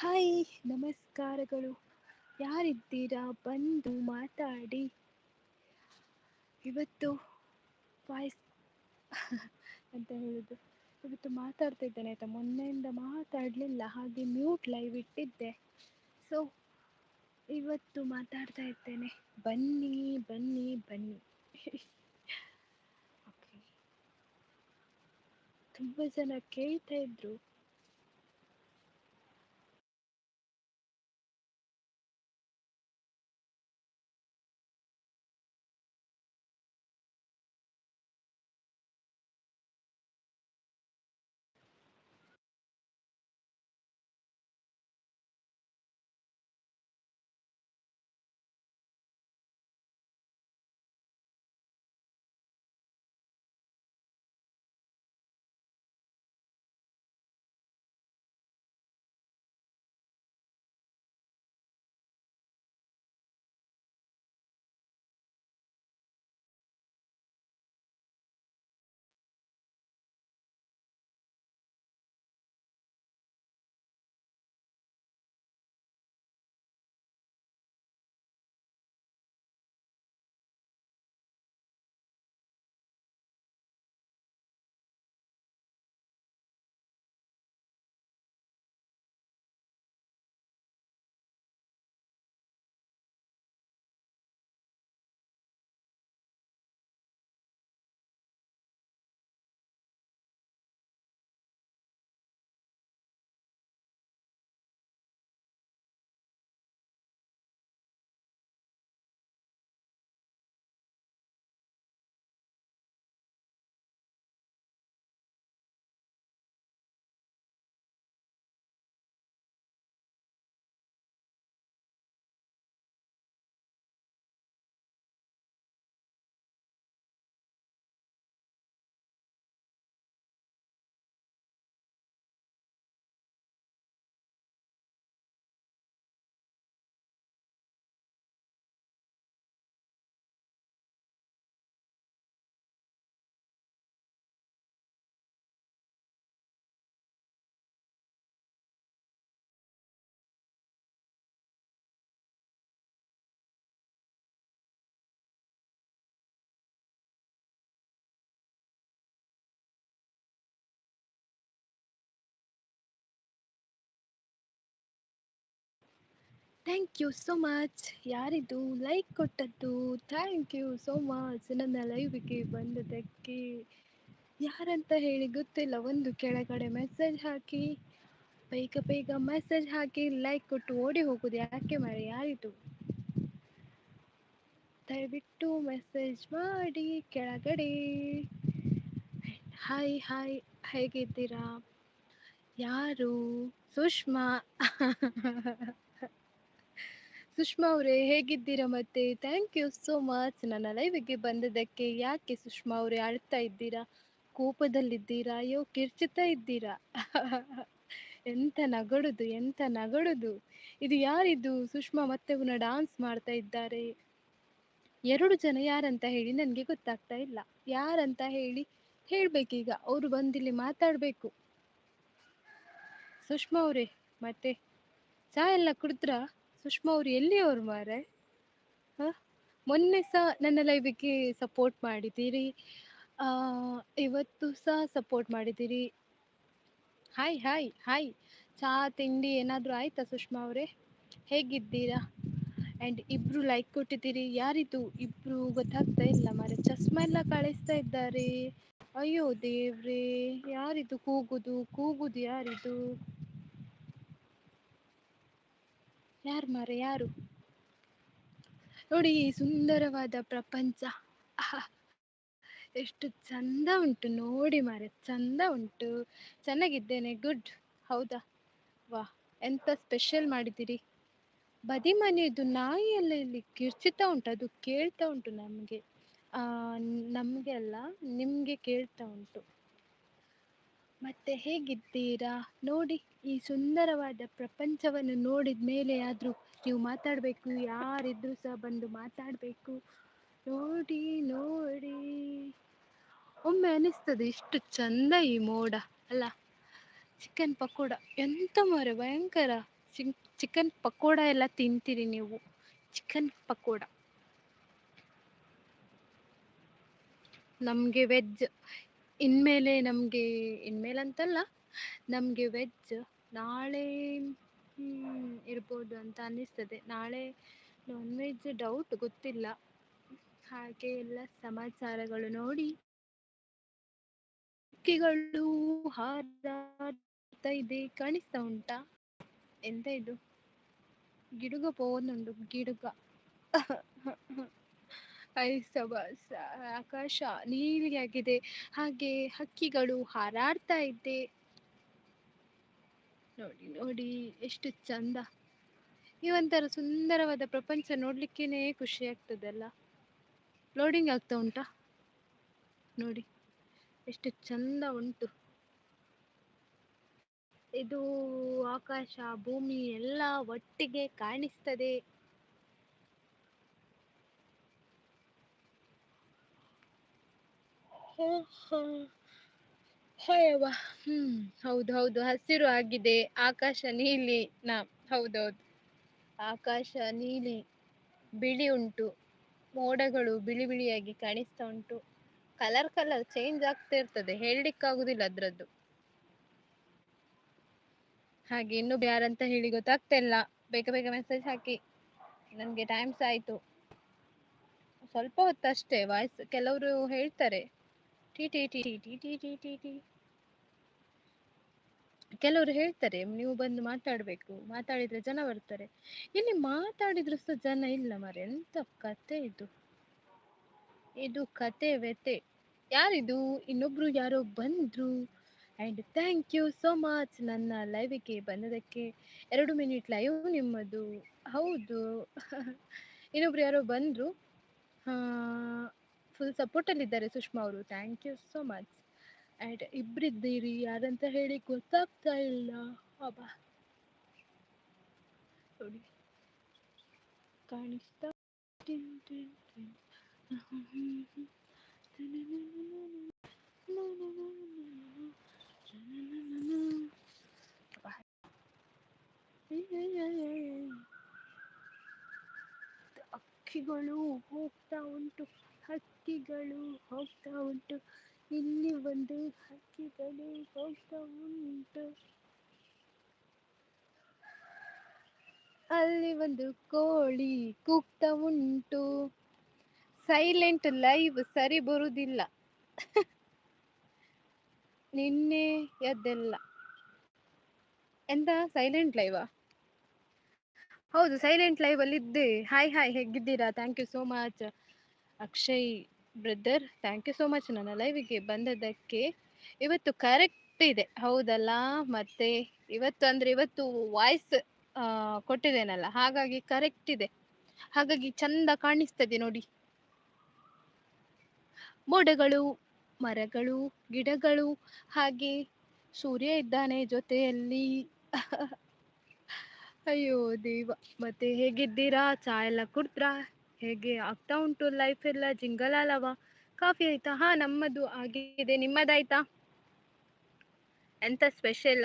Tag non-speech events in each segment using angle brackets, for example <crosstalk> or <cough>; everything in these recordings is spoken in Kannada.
ಹಾಯ್, ನಮಸ್ಕಾರಗಳು. ಯಾರಿದ್ದೀರಾ? ಬಂದು ಮಾತಾಡಿ. ಇವತ್ತು ವಾಯ್ಸ್ <laughs> ಅಂತ ಹೇಳೋದು. ಇವತ್ತು ಮಾತಾಡ್ತಾ ಇದ್ದೇನೆ ಆಯಿತಾ? ಮೊನ್ನೆಯಿಂದ ಮಾತಾಡಲಿಲ್ಲ, ಹಾಗೆ ಮ್ಯೂಟ್ ಲೈವ್ ಇಟ್ಟಿದ್ದೆ. ಸೊ ಇವತ್ತು ಮಾತಾಡ್ತಾ ಇದ್ದೇನೆ. ಬನ್ನಿ ಬನ್ನಿ ಬನ್ನಿ. <laughs> ಓಕೆ ತುಂಬ ಜನ ಕೇಳ್ತಾ ಇದ್ರು. ಥ್ಯಾಂಕ್ ಯು ಸೋ ಮಚ್ ಯಾರಿದು ಲೈಕ್ ಕೊಟ್ಟದ್ದು? ಥ್ಯಾಂಕ್ ಯು ಸೋ ಮಚ್ ನನ್ನ ಲೈವಿಗೆ ಬಂದದಕ್ಕೆ ಯಾರಂತ ಹೇಳಿ ಗೊತ್ತಿಲ್ಲ. ಒಂದು ಕೆಳಗಡೆ ಮೆಸೇಜ್ ಹಾಕಿ, ಬೇಗ ಬೇಗ ಮೆಸೇಜ್ ಹಾಕಿ ಲೈಕ್ ಕೊಟ್ಟು ಓಡಿ ಹೋಗೋದು ಯಾಕೆ ಮರೆ ಯಾರಿದು? ದಯವಿಟ್ಟು ಮೆಸೇಜ್ ಮಾಡಿ ಕೆಳಗಡೆ. ಹಾಯ್ ಹಾಯ್ ಹೇಗಿದ್ದೀರಾ? ಯಾರು? ಸುಷ್ಮಾ. <laughs> ಸುಷ್ಮಾ ಅವರೇ, ಹೇಗಿದ್ದೀರಾ ಮತ್ತೆ? ಥ್ಯಾಂಕ್ ಯು ಸೋ ಮಚ್ ನನ್ನ ಲೈವಿಗೆ ಬಂದದಕ್ಕೆ ಯಾಕೆ ಸುಷ್ಮಾ ಅವರೇ ಅಳ್ತಾ ಇದ್ದೀರಾ? ಕೋಪದಲ್ಲಿದ್ದೀರಾ? ಅಯ್ಯೋ ಕಿರ್ಚುತ್ತಾ ಇದ್ದೀರಾ? <laughs> ಎಂತ ನಗಡುದು ಎಂತ ನಗಡುದು? ಇದು ಯಾರಿದು? ಸುಷ್ಮಾ ಮತ್ತೆ ಪುನಃ ಡಾನ್ಸ್ ಮಾಡ್ತಾ ಇದ್ದಾರೆ. ಎರಡು ಜನ ಯಾರಂತ ಹೇಳಿ ನನಗೆ ಗೊತ್ತಾಗ್ತಾ ಇಲ್ಲ. ಯಾರಂತ ಹೇಳಿ ಹೇಳ್ಬೇಕೀಗ. ಅವರು ಬಂದಿಲ್ಲಿ ಮಾತಾಡಬೇಕು. ಸುಷ್ಮಾ ಅವರೇ, ಮತ್ತೆ ಚಾ ಎಲ್ಲ ಕುಡಿದ್ರಾ? ಸುಷ್ಮಾ ಅವ್ರು ಎಲ್ಲಿಯವ್ರು ಮಾರೆ? ಹಾ? ಮೊನ್ನೆ ಸಹ ನನ್ನ ಲೈವಿಗೆ ಸಪೋರ್ಟ್ ಮಾಡಿದ್ದೀರಿ. ಇವತ್ತು ಸಹ ಸಪೋರ್ಟ್ ಮಾಡಿದ್ದೀರಿ. ಹಾಯ್ ಹಾಯ್ ಹಾಯ್ ಚಾ, ತಿಂಡಿ ಏನಾದರೂ ಆಯ್ತಾ ಸುಷ್ಮಾ ಅವರೇ? ಹೇಗಿದ್ದೀರಾ? ಆ್ಯಂಡ್ ಇಬ್ರು ಲೈಕ್ ಕೊಟ್ಟಿದ್ದೀರಿ. ಯಾರಿದು? ಇಬ್ರು ಗೊತ್ತಾಗ್ತಾ ಇಲ್ಲ ಮಾರೆ. ಚಸ್ಮಾ ಎಲ್ಲ ಕಳಿಸ್ತಾ ಇದ್ದಾರೆ. ಅಯ್ಯೋ ದೇವ್ರೇ, ಯಾರಿದು? ಕೂಗುದು ಕೂಗುದು ಯಾರಿದು? ಯಾರು ಮಾರೆ, ಯಾರು? ನೋಡಿ ಈ ಸುಂದರವಾದ ಪ್ರಪಂಚ. ಎಷ್ಟು ಚಂದ ಉಂಟು ನೋಡಿ ಮಾರೆ, ಚಂದ ಉಂಟು. ಚೆನ್ನಾಗಿದ್ದೇನೆ, ಗುಡ್. ಹೌದಾ? ವಾ ಎಂತ ಸ್ಪೆಷಲ್ ಮಾಡಿದ್ದೀರಿ? ಬದಿ ಮನೆಯದು ನಾಯಿ ಎಲ್ಲ ಇಲ್ಲಿ ಕಿರ್ಚಿತಾ ಉಂಟು, ಅದು ಕೇಳ್ತಾ ಉಂಟು ನಮಗೆ. ನಮಗೆ ಅಲ್ಲ, ನಿಮಗೆ ಕೇಳ್ತಾ ಉಂಟು. ಮತ್ತೆ ಹೇಗಿದ್ದೀರಾ? ನೋಡಿ ಈ ಸುಂದರವಾದ ಪ್ರಪಂಚವನ್ನು ನೋಡಿದ ಮೇಲೆ ಆದರೂ ನೀವು ಮಾತಾಡಬೇಕು, ಯಾರಿದ್ರೂ ಸಹ ಬಂದು ಮಾತಾಡಬೇಕು. ನೋಡಿ ನೋಡಿ. ಒಮ್ಮೆ ಅನಿಸ್ತದೆ ಇಷ್ಟು ಚಂದ ಈ ಮೋಡ, ಅಲ್ಲ? ಚಿಕನ್ ಪಕೋಡ, ಎಂತ ಮರೆ ಭಯಂಕರ. ಚಿಕ್, ಚಿಕನ್ ಪಕೋಡ ಎಲ್ಲ ತಿಂತೀರಿ ನೀವು. ಚಿಕನ್ ಪಕೋಡ. ನಮಗೆ ವೆಜ್. ಇನ್ಮೇಲೆ ನಮಗೆ ಇನ್ಮೇಲೆ ಅಂತಲ್ಲ ನಮಗೆ ವೆಜ್ ನಾಳೆ ಇರ್ಬೋದು ಅಂತ ಅನ್ನಿಸ್ತದೆ. ನಾಳೆ ನಾನ್ ವೆಜ್ ಡೌಟ್ ಗೊತ್ತಿಲ್ಲ. ಹಾಗೆ ಎಲ್ಲ ಸಮಾಚಾರಗಳು ನೋಡಿ. ಹಕ್ಕಿಗಳು ಹಾರಾಡ್ತಾ ಇದೆ. ಕಾಣಿಸ್ತಾ ಉಂಟಾ? ಎಂತ ಇದು? ಗಿಡುಗ ಪೋವೊಂದುಂಡು ಗಿಡುಗ. <laughs> ಆಕಾಶ ನೀಲಿಯಾಗಿದೆ, ಹಾಗೆ ಹಕ್ಕಿಗಳು ಹಾರಾಡ್ತಾ ಇದೆ. ನೋಡಿ ನೋಡಿ, ಎಷ್ಟು ಚಂದ. ಈ ಒಂಥರ ಸುಂದರವಾದ ಪ್ರಪಂಚ ನೋಡ್ಲಿಕ್ಕೇನೆ ಖುಷಿ ಆಗ್ತದಲ್ಲ. ಲೋಡಿಂಗ್ ಆಗ್ತಾ ಉಂಟಾ? ನೋಡಿ, ಎಷ್ಟು ಚಂದ ಉಂಟು. ಇದು ಆಕಾಶ, ಭೂಮಿ ಎಲ್ಲ ಒಟ್ಟಿಗೆ ಕಾಣಿಸ್ತದೆ. ಹಯವ ಹ್ಮ್, ಹೌದು ಹೌದು. ಹಸಿರು ಆಗಿದೆ. ಆಕಾಶ ನೀಲಿ ನಾ ಹೌದೌದು ಆಕಾಶ ನೀಲಿ, ಬಿಳಿ ಉಂಟು. ಮೋಡಗಳು ಬಿಳಿ ಬಿಳಿಯಾಗಿ ಕಾಣಿಸ್ತಾ ಉಂಟು. ಕಲರ್ ಕಲರ್ ಚೇಂಜ್ ಆಗ್ತಾ ಇರ್ತದೆ. ಹೇಳಲಿಕ್ಕಾಗುದಿಲ್ಲ ಅದ್ರದ್ದು. ಹಾಗೆ ಇನ್ನು ಯಾರಂತ ಹೇಳಿ ಗೊತ್ತಾಗ್ತಾ ಇಲ್ಲ. ಬೇಗ ಬೇಗ ಮೆಸೇಜ್ ಹಾಕಿ. ನನಗೆ ಟೈಮ್ಸ್ ಆಯ್ತು. ಸ್ವಲ್ಪ ಹೊತ್ತು ಅಷ್ಟೇ ವಾಯ್ಸ್ ಕೆಲವರು ಹೇಳ್ತಾರೆ. ಕೆಲವರು ಹೇಳ್ತಾರೆ ನೀವು ಬಂದು ಮಾತಾಡ್ಬೇಕು ಮಾತಾಡಿದ್ರೆ ಜನ ಬರ್ತಾರೆ ಇಲ್ಲಿ ಮಾತಾಡಿದ್ರು ಸಹ ಜನ ಇಲ್ಲ ಮಾರೆ ಎಂತ ಕತೆ ಇದು ಇದು ಕತೆ ವ್ಯತೆ ಯಾರಿದು ಇನ್ನೊಬ್ರು ಯಾರೋ ಬಂದ್ರು and thank you so much ನನ್ನ ಲೈವಿಗೆ ಬಂದದಕ್ಕೆ ಎರಡು ಮಿನಿಟ್ ಲೈವ್ ನಿಮ್ಮದು ಹೌದು ಇನ್ನೊಬ್ರು ಯಾರೋ ಬಂದರು ಫುಲ್ ಸಪೋರ್ಟಲ್ಲಿದ್ದಾರೆ ಸುಷ್ಮಾ ಅವರು. Thank you so much and ಇಬ್ಬರಿದ್ದೀರಿ ಯಾರಂತ ಹೇಳಿ ಗೊತ್ತಾಗ್ತಾ ಇಲ್ಲ. ಅಬ್ಬಾ. ನೋಡಿ. ಕಾಣಿಸ್ತಾ ಅಕ್ಕಿಗಳು ಹೋಗ್ತಾ ಉಂಟು. ಹಕ್ಕಿಗಳು ಹೋಗ್ತಾ ಉಂಟು. ಇಲ್ಲಿ ಒಂದು ಹಕ್ಕಿಗಳು ಹೋಗ್ತಾ ಉಂಟು. ಅಲ್ಲಿ ಒಂದು ಕೋಳಿ ಕೂಗ್ತಾ ಉಂಟು. ಸೈಲೆಂಟ್ ಲೈವ್ ಸರಿ ಬರುವುದಿಲ್ಲ <laughs> ನಿನ್ನೆ ಎದ್ದೆಲ್ಲ. ಎಂತ? ಸೈಲೆಂಟ್ ಲೈವಾ ಹೌದು ಸೈಲೆಂಟ್ ಲೈವ್ ಅಲ್ಲಿ ಇದ್ದೆ. ಹಾಯ್ ಹಾಯ್ ಹೇಗಿದ್ದೀರಾ? Thank you so much Akshay brother thank you so much ನನ್ನ ಲೈವಿಗೆ ಬಂದದ್ದಕ್ಕೆ ಇವತ್ತು ಕರೆಕ್ಟ್ ಇದೆ. ಹೌದಲ್ಲ? ಮತ್ತೆ ಇವತ್ತು ಅಂದ್ರೆ ಇವತ್ತು ವಾಯ್ಸ್ ಕೊಟ್ಟಿದ್ದೇನಲ್ಲ? ಹಾಗಾಗಿ ಕರೆಕ್ಟ್ ಇದೆ. ಹಾಗಾಗಿ ಚಂದ ಕಾಣಿಸ್ತದೆ ನೋಡಿ. ಮೋಡಗಳು, ಮರಗಳು, ಗಿಡಗಳು, ಹಾಗೆ ಸೂರ್ಯ ಇದ್ದಾನೆ ಜೊತೆಯಲ್ಲಿ. <laughs> ಅಯ್ಯೋ ದೇವ, ಮತ್ತೆ ಹೇಗಿದ್ದೀರಾ? ಚಾ ಎಲ್ಲ ಕುಡ್ದ್ರಾ? ಹೇಗೆ ಆಗ್ತಾ ಉಂಟು ಲೈಫ್ ಎಲ್ಲ? ಜಿಂಗಲಾಲವ ಕಾಫಿ ಆಯ್ತಾ? ಹಾ, ನಮ್ಮದು ಆಗಿದೆ. ನಿಮ್ಮದಾಯ್ತಾ? ಎಂತ ಸ್ಪೆಷಲ್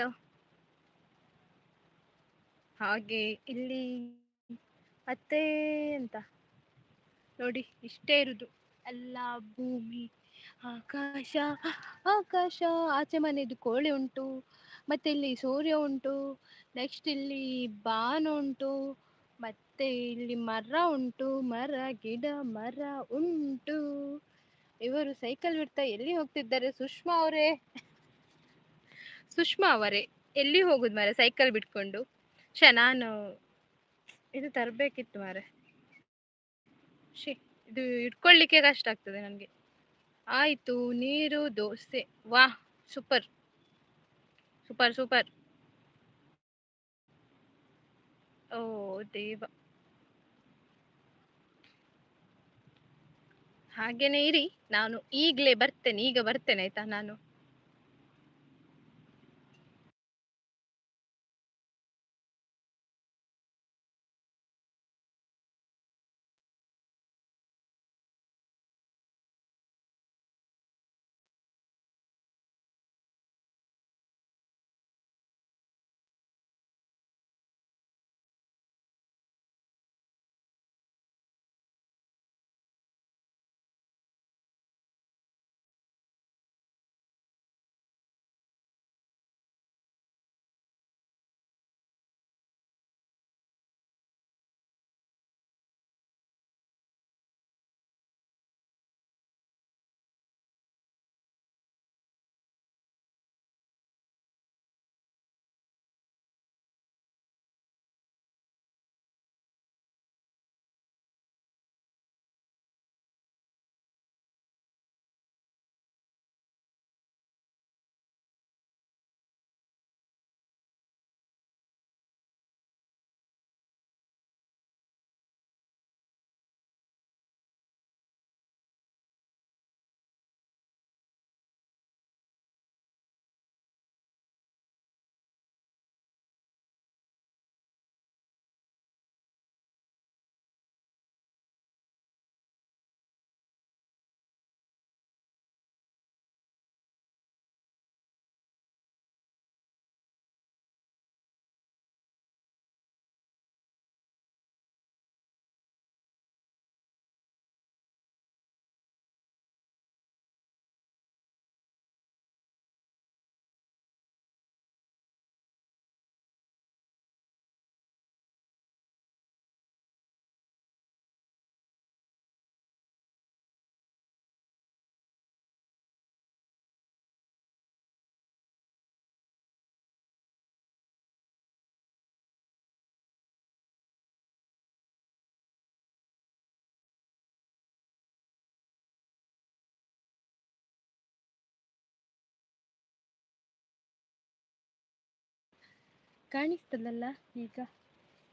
ಹಾಗೆ, ಇಲ್ಲಿ ಮತ್ತೆ ಎಂತ? ನೋಡಿ, ಇಷ್ಟೇ ಇರುದು. ಎಲ್ಲ ಭೂಮಿ, ಆಕಾಶ ಆಕಾಶ. ಆಚೆ ಮನೆದು ಕೋಳಿ ಉಂಟು ಮತ್ತೆ ಇಲ್ಲಿ ಸೂರ್ಯ ಉಂಟು ನೆಕ್ಸ್ಟ್ ಇಲ್ಲಿ ಬಾನ್ ಉಂಟು. ಮತ್ತೆ ಇಲ್ಲಿ ಮರ ಉಂಟು, ಮರ, ಗಿಡ, ಮರ ಉಂಟು. ಇವರು ಸೈಕಲ್ ಬಿಡ್ತಾ ಎಲ್ಲಿ ಹೋಗ್ತಿದ್ದಾರೆ? ಸುಷ್ಮಾ ಅವರೇ. ಸುಷ್ಮಾ ಅವರೇ, ಎಲ್ಲಿ ಹೋಗುದು ಮಾರೆ ಸೈಕಲ್ ಬಿಟ್ಕೊಂಡು? ಶ ನಾನು ಇದು ತರಬೇಕಿತ್ತು ಮಾರೆ. ಶೇ ಇದು ಇಟ್ಕೊಳ್ಳಿಕ್ಕೆ ಕಷ್ಟ ಆಗ್ತದೆ ನನಗೆ. ಆಯ್ತು, ನೀರು, ದೋಸೆ. ವಾಹ್ ಸೂಪರ್. Super super. ಓ, ದೇವ. ಹಾಗೇನೆ ಇರಿ ನಾನು ಈಗಲೇ ಬರ್ತೇನೆ ಈಗ ಬರ್ತೇನೆ ಆಯ್ತಾ ನಾನು? ಕಾಣಿಸ್ತದಲ್ಲ ಈಗ?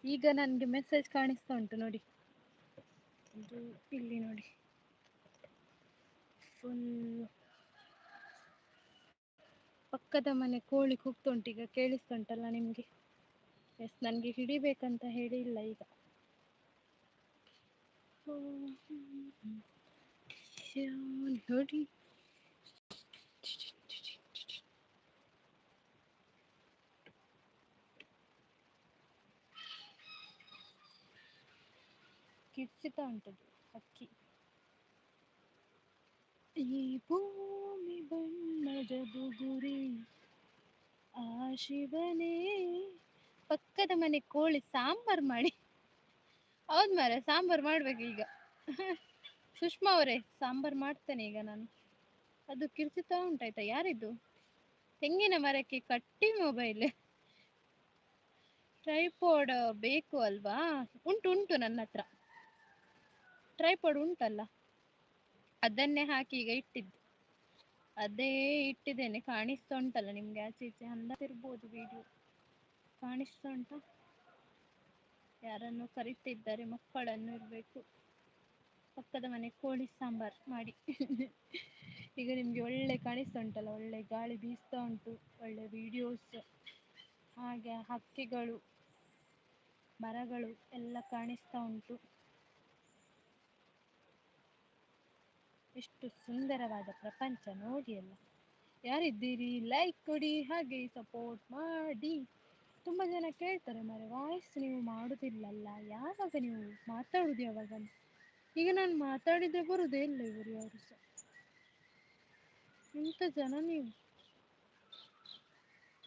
ಈಗ ನನಗೆ ಮೆಸೇಜ್ ಕಾಣಿಸ್ತಾ ಉಂಟು ನೋಡಿ. ಇದು ಇಲ್ಲಿ ನೋಡಿ. ಫುಲ್ ಪಕ್ಕದ ಮನೆ ಕೋಳಿ ಕೂಗ್ತಾ ಉಂಟು ಈಗ ಕೇಳಿಸ್ತಾ ಉಂಟಲ್ಲ ನಿಮಗೆ? ಎಸ್ ನನಗೆ ಹಿಡಿಬೇಕಂತ ಹೇಳಿ ಇಲ್ಲ ಈಗ ನೋಡಿ. ಕಿರ್ಚುತ್ತಾ ಉಂಟದು ಹಕ್ಕಿ ಈ ಭೂಮಿ ಬಣ್ಣದ ಬುಗುರಿ ಆ ಶಿವನೇ. ಪಕ್ಕದ ಮನೆ ಕೋಳಿ ಸಾಂಬಾರ್ ಮಾಡಿ. ಹೌದು ಮಾರ, ಸಾಂಬಾರ್ ಮಾಡ್ಬೇಕು ಈಗ. ಸುಷ್ಮಾ ಅವರೇ, ಸಾಂಬಾರ್ ಮಾಡ್ತೇನೆ ಈಗ ನಾನು. ಅದು ಕಿರ್ಚುತ್ತಾ ಉಂಟಾಯ್ತಾ, ಯಾರಿದು? ತೆಂಗಿನ ಮರಕ್ಕೆ ಕಟ್ಟಿ ಮೊಬೈಲ್ ಟ್ರೈಪೋಡ್ ಬೇಕು ಅಲ್ವಾ? ಉಂಟು ಉಂಟು ನನ್ನ ಹತ್ರ ಟ್ರೈಪೋಡ್ ಉಂಟಲ್ಲ. ಅದನ್ನೇ ಹಾಕಿ ಈಗ ಇಟ್ಟಿದ್ದು. ಅದೇ ಇಟ್ಟಿದ್ದೇನೆ. ಕಾಣಿಸ್ತಾ ಉಂಟಲ್ಲ ನಿಮ್ಗೆ ಆಚೆ ಈಚೆ ಅಂದಿರ್ಬೋದು ವಿಡಿಯೋ ಕಾಣಿಸ್ತಾ ಉಂಟಾ? ಯಾರನ್ನು ಕರಿತಿದ್ದಾರೆ, ಮಕ್ಕಳನ್ನು ಇರಬೇಕು. ಪಕ್ಕದ ಮನೆ ಕೋಳಿ ಸಾಂಬಾರ್ ಮಾಡಿ. ಈಗ ನಿಮ್ಗೆ ಒಳ್ಳೆ ಕಾಣಿಸ್ತಾ ಉಂಟಲ್ಲ, ಒಳ್ಳೆ ಗಾಳಿ ಬೀಸ್ತಾ ಉಂಟು, ಒಳ್ಳೆ ವಿಡಿಯೋಸ್ ಹಾಗೆ ಹಕ್ಕಿಗಳು, ಮರಗಳು ಎಲ್ಲ ಕಾಣಿಸ್ತಾ ಉಂಟು. ಎಷ್ಟು ಸುಂದರವಾದ ಪ್ರಪಂಚ ನೋಡಿ ಎಲ್ಲ ಯಾರಿದ್ದೀರಿ? ಲೈಕ್ ಕೊಡಿ, ಹಾಗೆ ಸಪೋರ್ಟ್ ಮಾಡಿ. ತುಂಬ ಜನ ಕೇಳ್ತಾರೆ, ಮರೆ ವಾಯ್ಸ್ ನೀವು ಮಾಡುದಿಲ್ಲಲ್ಲ. ಯಾವಾಗ ನೀವು ಮಾತಾಡುದು ಯಾವಾಗ ಈಗ ನಾನು ಮಾತಾಡಿದ್ರೆ ಬರುದೇ ಇಲ್ಲ ಇವರು ಯಾರು ಸಹ. ಇಂಥ ಜನ ನೀವು.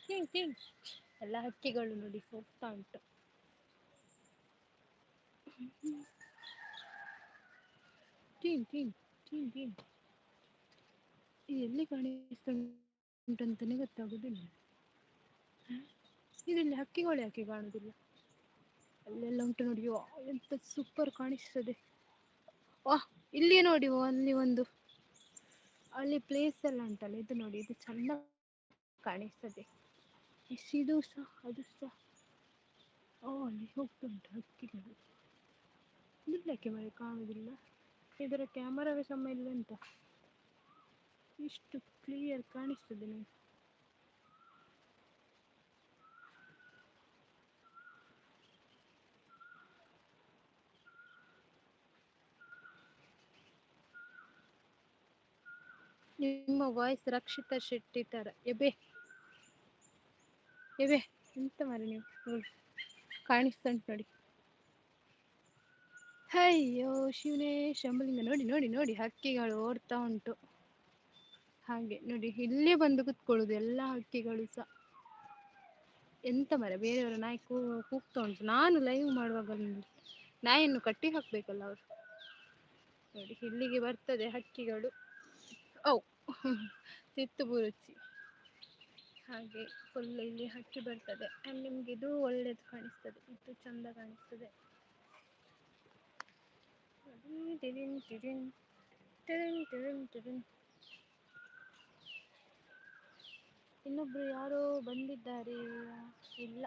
ತಿಂಗ್ ತಿಂಗ್ ಎಲ್ಲ ಹಕ್ಕಿಗಳು ನೋಡಿ, ಹೋಗ್ತಾ ಉಂಟು. ತಿಂಗ್ ಟೀನ್ ಇದು ಎಲ್ಲಿ ಕಾಣಿಸ್ತಾ ಉಂಟಂತಾನೆ ಗೊತ್ತಾಗೋದಿಲ್ಲ. ಇದರಲ್ಲಿ ಹಕ್ಕಿಗಳು ಯಾಕೆ ಕಾಣುದಿಲ್ಲ? ಅಲ್ಲೆಲ್ಲ ಉಂಟು ನೋಡಿ ವಾ ಎಂತ ಸೂಪರ್ ಕಾಣಿಸ್ತದೆ. ವಾಹ್ ಇಲ್ಲಿ ನೋಡಿ ಅಲ್ಲಿ ಒಂದು, ಅಲ್ಲಿ ಪ್ಲೇಸ್ ಎಲ್ಲ ಉಂಟಲ್ಲ, ಇದು ನೋಡಿ, ಇದು ಚಂದ ಕಾಣಿಸ್ತದೆ. ಇದು ಸಹ, ಅದು ಸಹ. ಓ, ಅಲ್ಲಿ ಹೋಗ್ತುಂಟು ಹಕ್ಕಿಗಳು. ಇಲ್ಲಕ್ಕೆ ಮಳೆ ಕಾಣುದಿಲ್ಲ? ಇದರ ಕ್ಯಾಮರಾವೇ ಸಮ ಇಲ್ಲ ಅಂತ ಇಷ್ಟು ಕ್ಲಿಯರ್ ಕಾಣಿಸ್ತದೆ ನನಗೆ ನಿಮ್ಮ ವಾಯ್ಸ್ ರಕ್ಷಿತಾ ಶೆಟ್ಟಿ ತರ. ಎಬೆ. ಎಬೆ, ಎಂತ ಮಾರಿ ನೀವು? ಕಾಣಿಸ್ತಾ ಉಂಟು ನೋಡಿ. ಅಯ್ಯೋ ಶಿವನೇ ಶಂಬಲಿಂಗ ನೋಡಿ ನೋಡಿ ನೋಡಿ ಹಕ್ಕಿಗಳು ಓಡ್ತಾ ಉಂಟು. ಹಾಗೆ, ನೋಡಿ, ಇಲ್ಲೇ ಬಂದು ಕುತ್ಕೊಳ್ಳುದು ಎಲ್ಲ ಹಕ್ಕಿಗಳು ಸಹ. ಎಂತ ಮರ, ಬೇರೆಯವರ ನಾಯಿ ಕೂ, ಕೂಗ್ತಾ ಉಂಟು. ನಾನು ಲೈವ್ ಮಾಡುವಾಗ ನಾಯಿಯನ್ನು ಕಟ್ಟಿ ಹಾಕ್ಬೇಕಲ್ಲ ಅವರು. ನೋಡಿ, ಇಲ್ಲಿಗೆ ಬರ್ತದೆ ಹಕ್ಕಿಗಳು. ಓ ಸಿತ್ತು ಬುರುಚಿ. ಹಾಗೆ ಫುಲ್ ಇಲ್ಲಿ ಹಕ್ಕಿ ಬರ್ತದೆ. ಆ್ಯಂಡ್ ನಿಮ್ಗೆ ಇದು ಒಳ್ಳೇದು ಕಾಣಿಸ್ತದೆ, ಇದು ಚಂದ ಕಾಣಿಸ್ತದೆ. ಇನ್ನೊಬ್ರು ಯಾರೋ ಬಂದಿದ್ದಾರೆ. ಇಲ್ಲ.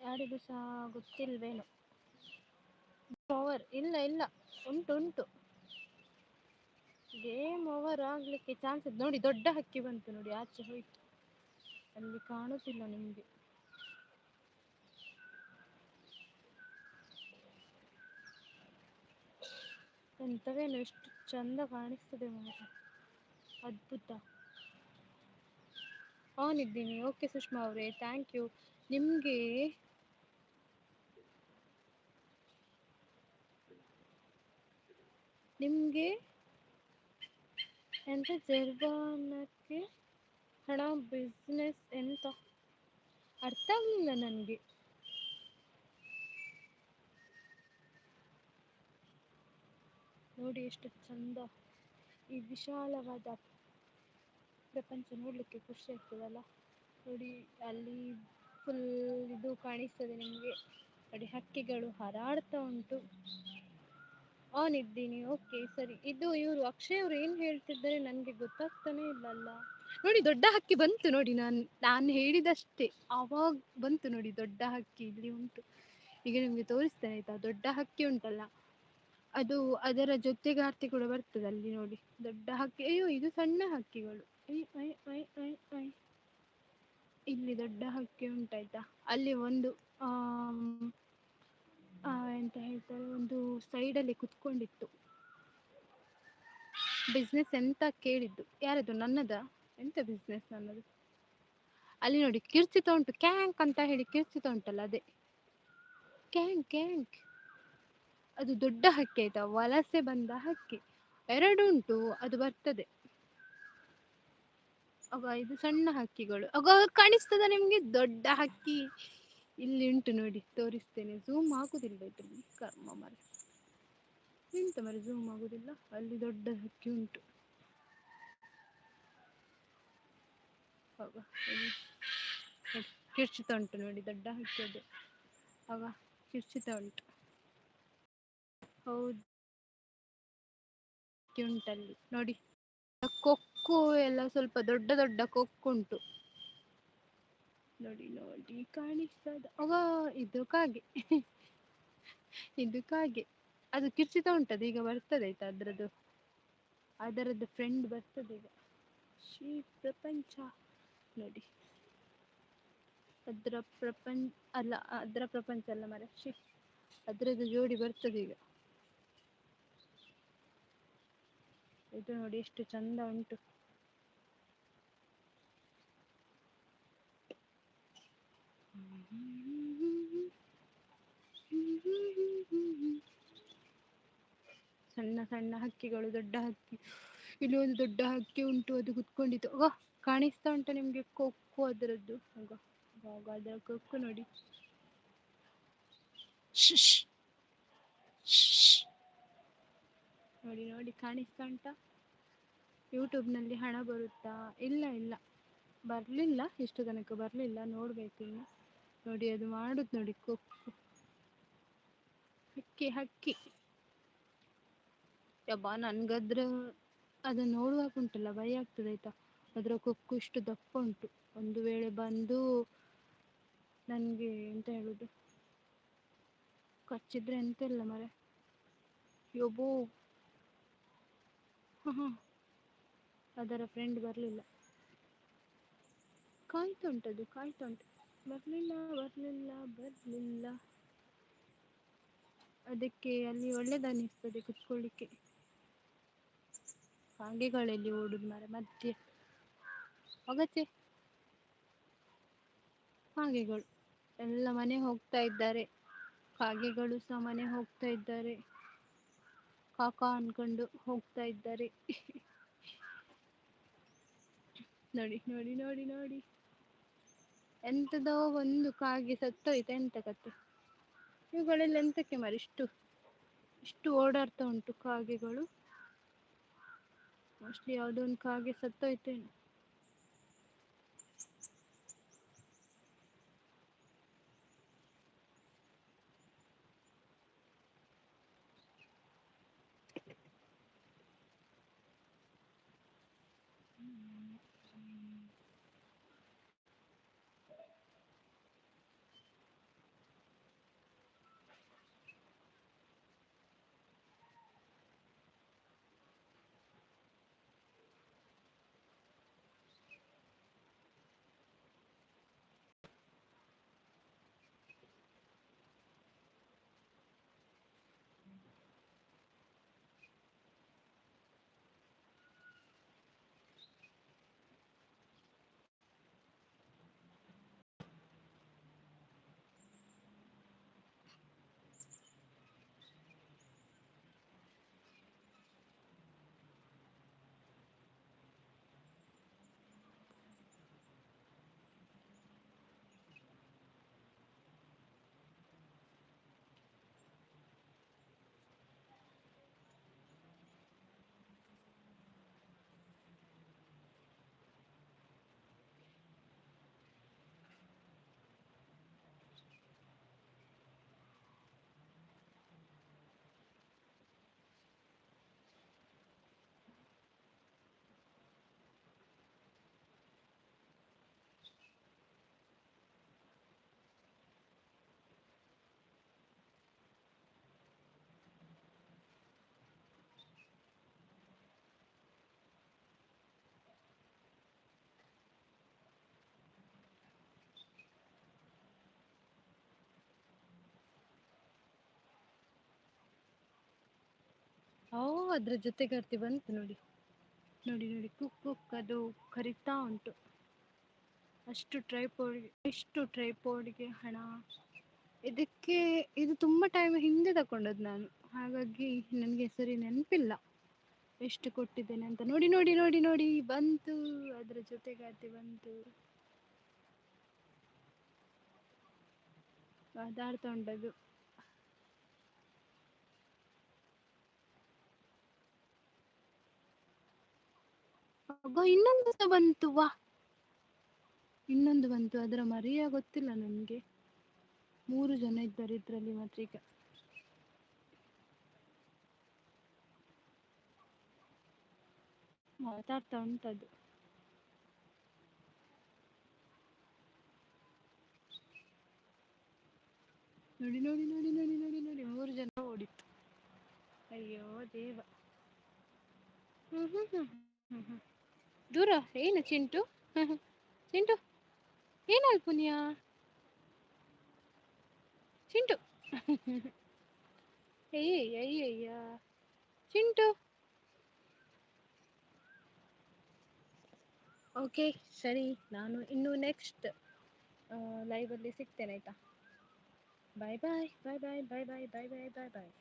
ಯಾರಿಗೂ ಸಹ ಗೊತ್ತಿಲ್ವೇನೋ. ಓವರ್ ಇಲ್ಲ ಇಲ್ಲ. ಉಂಟು ಉಂಟು. ಗೇಮ್ ಓವರ್ ಆಗ್ಲಿಕ್ಕೆ ಚಾನ್ಸ್ ನೋಡಿ, ದೊಡ್ಡ ಹಕ್ಕಿ ಬಂತು ನೋಡಿ, ಆಚೆ ಹೋಯ್ತು. ಅಲ್ಲಿ ಕಾಣುತ್ತಿಲ್ಲ ನಿಮಗೆ. ಎಂತವೇನು ಎಷ್ಟು ಚಂದ ಕಾಣಿಸ್ತದೆ ಮಾತ್ರ ಅದ್ಭುತ. ಆನ್ ಇದ್ದೀನಿ. ಓಕೆ ಸುಷ್ಮಾ ಅವರೇ ಥ್ಯಾಂಕ್ ಯು ನಿಮಗೆ ನಿಮಗೆ ಎಂತ ಜರ್ಬಾನಕ್ಕೆ ಹಣ ಬಿಸ್ನೆಸ್ ಎಂತ? ಅರ್ಥ ಆಗಲಿಲ್ಲ ನನಗೆ. ನೋಡಿ ಎಷ್ಟು ಚಂದ, ಈ ವಿಶಾಲವಾದ ಪ್ರಪಂಚ ನೋಡಲಿಕ್ಕೆ ಖುಷಿ ಆಗ್ತದಲ್ಲ? ನೋಡಿ, ಅಲ್ಲಿ ಫುಲ್ ಇದು ಕಾಣಿಸ್ತದೆ ನಿಮಗೆ. ನೋಡಿ, ಹಕ್ಕಿಗಳು ಹಾರಾಡ್ತಾ ಉಂಟು. ಆನ್ ಇದ್ದೀನಿ. ಓಕೆ ಸರಿ. ಇದು ಇವರು, ಅಕ್ಷಯ್ ಅವರು ಏನು ಹೇಳ್ತಿದ್ದಾರೆ ನನಗೆ ಗೊತ್ತಾಗ್ತಾನೆ ಇಲ್ಲಲ್ಲ. ನೋಡಿ, ದೊಡ್ಡ ಹಕ್ಕಿ ಬಂತು ನೋಡಿ ನಾನು ನಾನು ಹೇಳಿದಷ್ಟೇ. ಆವಾಗ ಬಂತು ನೋಡಿ ದೊಡ್ಡ ಹಕ್ಕಿ, ಇಲ್ಲಿ ಉಂಟು. ಈಗ ನಿಮಗೆ ತೋರಿಸ್ತೇನೆ ಆಯಿತಾ? ದೊಡ್ಡ ಹಕ್ಕಿ ಉಂಟಲ್ಲ. ಅದು ಅದರ ಜೊತೆಗಾರ್ತಿ ಕೂಡ ಬರ್ತದೆ ಅಲ್ಲಿ ನೋಡಿ. ದೊಡ್ಡ ಹಕ್ಕಿ, ಅಯ್ಯೋ ಇದು ಸಣ್ಣ ಹಕ್ಕಿಗಳು. ಐ ಐ ಐ ಐ ಐ. ಇಲ್ಲಿ ದೊಡ್ಡ ಹಕ್ಕಿ ಉಂಟಾಯ್ತಾ? ಅಲ್ಲಿ ಒಂದು ಎಂತ ಹೇಳ್ತಾರೆ, ಒಂದು ಸೈಡಲ್ಲಿ ಕುತ್ಕೊಂಡಿತ್ತು. ಬಿಸ್ನೆಸ್ ಎಂತ ಕೇಳಿದ್ದು? ಯಾರದು? ನನ್ನದ? ಎಂತ ಬಿಸ್ನೆಸ್ ನನ್ನದು? ಅಲ್ಲಿ ನೋಡಿ ಕಿರ್ಚಿತ ಉಂಟು. ಕ್ಯಾಂಕ್ ಅಂತ ಹೇಳಿ ಕಿರ್ಚಿತ ಉಂಟಲ್ಲ ಅದೇ. ಕ್ಯಾಂಕ್ ಕ್ಯಾಂಕ್. ಅದು ದೊಡ್ಡ ಹಕ್ಕಿ ಆಯ್ತಾ? ವಲಸೆ ಬಂದ ಹಕ್ಕಿ. ಎರಡುಂಟು ಅದು ಬರ್ತದೆ. ಆಗ ಇದು ಸಣ್ಣ ಹಕ್ಕಿಗಳು. ಆಗ ಕಾಣಿಸ್ತದ ನಿಮ್ಗೆ? ದೊಡ್ಡ ಹಕ್ಕಿ. ಇಲ್ಲಿ ಉಂಟು ನೋಡಿ, ತೋರಿಸ್ತೇನೆ. ಝೂಮ್ ಆಗುದಿಲ್ಲ ಇದ್ರಲ್ಲಿ. ಕರ್ಮ ಮರ. ಎಂತ ಮರ ಝೂಮ್ ಆಗುದಿಲ್ಲ? ಅಲ್ಲಿ ದೊಡ್ಡ ಹಕ್ಕಿ ಉಂಟು. ಕಿರ್ಚಿತ ಉಂಟು ನೋಡಿ, ದೊಡ್ಡ ಹಕ್ಕಿ ಅದು. ಆಗ ಕಿರ್ಚಿತ ಉಂಟು. ಹೌದು. ಉಂಟಲ್ಲಿ. ನೋಡಿ ಕೊಕ್ಕು ಎಲ್ಲ ಸ್ವಲ್ಪ ದೊಡ್ಡ ದೊಡ್ಡ ಕೊಕ್ಕು ಉಂಟು. ನೋಡಿ ನೋಡಿ, ಕಾಣಿಸ್ತದ. ಅವ ಇದು ಕಾಗೆ. ಇದು ಕಾಗೆ. ಅದು ಕಿರ್ಚಿತ ಉಂಟದು, ಈಗ ಬರ್ತದೆ ಆಯ್ತಾ ಅದರದ್ದು. ಅದರದ್ದು ಫ್ರೆಂಡ್ ಬರ್ತದೆ ಈಗ. ಶ್ರೀ ಪ್ರಪಂಚ. ನೋಡಿ. ಅದರ ಪ್ರಪಂಚ ಅಲ್ಲ, ಅದರ ಪ್ರಪಂಚ ಅಲ್ಲ ಮರ ಶ್ರೀ, ಅದರದ್ದು ಜೋಡಿ ಬರ್ತದೆ ಈಗ. ಇದು ನೋಡಿ ಎಷ್ಟು ಚಂದ ಉಂಟು. ಸಣ್ಣ ಸಣ್ಣ ಹಕ್ಕಿಗಳು, ದೊಡ್ಡ ಹಕ್ಕಿ. ಇಲ್ಲಿ ಒಂದು ದೊಡ್ಡ ಹಕ್ಕಿ ಉಂಟು, ಅದು ಕುತ್ಕೊಂಡಿತ್ತು ಅಗ, ಕಾಣಿಸ್ತಾ ಉಂಟು ನಿಮ್ಗೆ ಕೊಕ್ಕು ಅದರದ್ದು. ಅದರ ಕೊಕ್ಕು ನೋಡಿ. ನೋಡಿ ನೋಡಿ ಕಾಣಿಸ್ತಾ ಉಂಟಾ ಯೂಟ್ಯೂಬ್ನಲ್ಲಿ ಹಣ ಬರುತ್ತಾ? ಇಲ್ಲ ಇಲ್ಲ. ಬರಲಿಲ್ಲ, ಇಷ್ಟು ತನಕ ಬರಲಿಲ್ಲ. ನೋಡ್ಬೇಕು ಇನ್ನು. ನೋಡಿ, ಅದು ಮಾಡುದು ನೋಡಿ, ಕೊಕ್ಕು. ಹಕ್ಕಿ ಹಕ್ಕಿ. ಯಬ್ಬಾ, ನನ್ಗದ್ರ ಅದನ್ನ ನೋಡುವಾಗ ಉಂಟಲ್ಲ, ಭಯ ಆಗ್ತದೆ ಆಯ್ತಾ? ಅದರ ಕೊಕ್ಕು ಇಷ್ಟು ದಪ್ಪ ಉಂಟು. ಒಂದು ವೇಳೆ ಬಂದು ನನಗೆ ಎಂತ ಹೇಳುದು? ಕಚ್ಚಿದ್ರೆ ಎಂತ ಇಲ್ಲ ಮರೆ? ಯೊಬೋ ಅದರ ಫ್ರೆಂಡ್ ಬರಲಿಲ್ಲ. ಕಾಯ್ತಾ ಉಂಟದು, ಕಾಯ್ತಾ ಉಂಟು. ಬರಲಿಲ್ಲ ಬರಲಿಲ್ಲ ಬರಲಿಲ್ಲ. ಅದಕ್ಕೆ ಅಲ್ಲಿ ಒಳ್ಳೇದನ್ನಿಸ್ತದೆ ಕುತ್ಕೊಳ್ಳಿಕ್ಕೆ. ಹಾಗೆಗಳಲ್ಲಿ ಓಡುದು ಮರ ಮಧ್ಯೆ ಹೋಗತ್ತೆ ಕಾಗೆಗಳು. ಎಲ್ಲ ಮನೆ ಹೋಗ್ತಾ ಇದ್ದಾರೆ. ಕಾಗೆಗಳು ಸಹ ಮನೆ ಹೋಗ್ತಾ ಇದ್ದಾರೆ. ಕಾಕಾ ಅನ್ಕೊಂಡು ಹೋಗ್ತಾ ಇದ್ದಾರೆ. ನೋಡಿ ನೋಡಿ ನೋಡಿ ನೋಡಿ. ಎಂತದೋ ಒಂದು ಕಾಗೆ ಸತ್ತೋಯ್ತು ಎಂತ ಕತೆ? ಇವುಗಳೆಲ್ಲ ಎಂತಕ್ಕೆ ಮಾರಿ ಇಷ್ಟು ಇಷ್ಟು ಓಡಾಡ್ತಾ ಉಂಟು ಕಾಗೆಗಳು? ಮೋಸ್ಟ್ಲಿ ಯಾವುದೋ ಒಂದು ಕಾಗೆ ಸತ್ತೋಯ್ತೇನೋ. ಓ, ಅದ್ರ ಜೊತೆಗಾರ್ತಿ ಬಂತು ನೋಡಿ. ನೋಡಿ ನೋಡಿ, ಕುಕ್ ಕುಕ್, ಅದು ಕರಿತಾ ಉಂಟು. ಅಷ್ಟು ಟ್ರೈಪೋಡ್ಗೆ ಎಷ್ಟು ಟ್ರೈಪೋಡ್ಗೆ ಹಣ. ಇದಕ್ಕೆ, ಇದು ತುಂಬ ಟೈಮ್ ಹಿಂದೆ ತಗೊಂಡದ್ದು ನಾನು. ಹಾಗಾಗಿ ನನಗೆ ಸರಿ ನೆನಪಿಲ್ಲ. ಎಷ್ಟು ಕೊಟ್ಟಿದ್ದೇನೆ ಅಂತ. ನೋಡಿ ನೋಡಿ ನೋಡಿ ನೋಡಿ, ಬಂತು. ಅದರ ಜೊತೆಗಾರ್ತಿ ಬಂತು. ಮಾತಾಡ್ತಾ ಉಂಟದು. ಆಗ ಇನ್ನೊಂದು ಬಂತು, ವಾ. ಇನ್ನೊಂದು ಬಂತು, ಅದರ ಮರಿಯ ಗೊತ್ತಿಲ್ಲ ನನಗೆ. ಮೂರು ಜನ ಇದ್ದಾರೆ ಇದರಲ್ಲಿ ಮಾತ್ರ ಈಗ. ಮಾತಾಡ್ತಾ ಉಂಟದು. ನೋಡಿ ನೋಡಿ ನೋಡಿ ನೋಡಿ ನೋಡಿ ನೋಡಿ, ಮೂರು ಜನ ಓಡಿತ್ತು. ಅಯ್ಯೋ, ದೇವ. ಹ್ಮ್ ಹ್ಮ್ ಹ್ಮ್ ಹ್ಮ್ ಹ್ಮ್. ದೂರ, ಏನು ಚಿಂಟು. ಚಿಂಟು, ಏನಾಯ್ತು ಪುಣ್ಯ ಚಿಂಟು. ಏಯ್ ಅಯ್ಯಯ್ಯ ಚಿಂಟು. ಓಕೆ ಸರಿ. ನಾನು ಇನ್ನು ನೆಕ್ಸ್ಟ್ ಲೈವಲ್ಲಿ ಸಿಗ್ತೇನೆ ಆಯಿತಾ? ಬಾಯ್ ಬಾಯ್ ಬಾಯ್ ಬಾಯ್ ಬಾಯ್ ಬಾಯ್ ಬಾಯ್ ಬಾಯ್ ಬಾಯ್ ಬಾಯ್